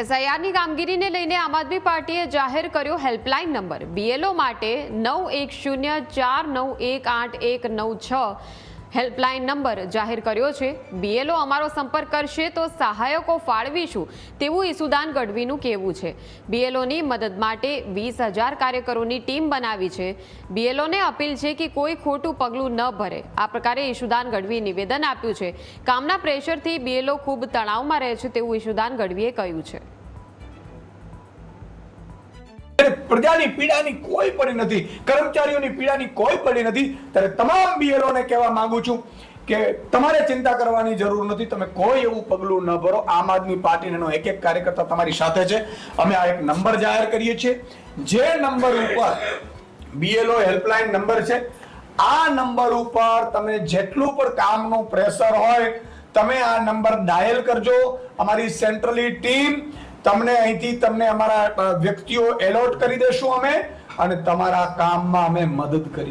એસઆઈઆરની કામગીરીને લઈને આમ આદમી પાર્ટીએ જાહેર કર્યો હેલ્પલાઇન નંબર. બીએલઓ માટે નવ એક શૂન્ય ચાર નવ એક આઠ એક નવ છ હેલ્પલાઇન નંબર જાહેર કર્યો છે. બીએલઓ અમારો સંપર્ક કરશે તો સહાયકો ફાળવીશું તેવું ઈસુદાન ગઢવીનું કહેવું છે. બીએલઓની મદદ માટે વીસ હજાર કાર્યકરોની ટીમ બનાવી છે. બીએલઓને અપીલ છે કે કોઈ ખોટું પગલું ન ભરે. આ પ્રકારે ઈશુદાન ગઢવી નિવેદન આપ્યું છે. કામના પ્રેશરથી બીએલઓ ખૂબ તણાવમાં રહે છે તેવું ઈશુદાન ગઢવીએ કહ્યું છે. ત્યારે પ્રજાની પીડાની કોઈ પડી નથી, કર્મચારીઓની પીડાની કોઈ પડી નથી. ત્યારે તમામ બીએલઓને કહેવા માંગુ છું કે તમારે ચિંતા કરવાની જરૂર નથી, તમે કોઈ એવું પગલું ન ભરો. આમ આદમી પાર્ટીનો એક એક કાર્યકર્તા તમારી સાથે છે. અમે આ એક નંબર જાહેર કરીએ છીએ. જે નંબર ઉપર બીએલઓ હેલ્પલાઇન નંબર છે, આ નંબર ઉપર તમે જેટલું પણ કામનું પ્રેશર હોય, તમે આ નંબર ડાયલ કરજો. અમારી સેન્ટ્રલી ટીમ તમને અહીંથી તમને અમારા વ્યક્તિઓ એલોટ કરી દેશું અમે અને તમારા કામમાં અમે મદદ કરી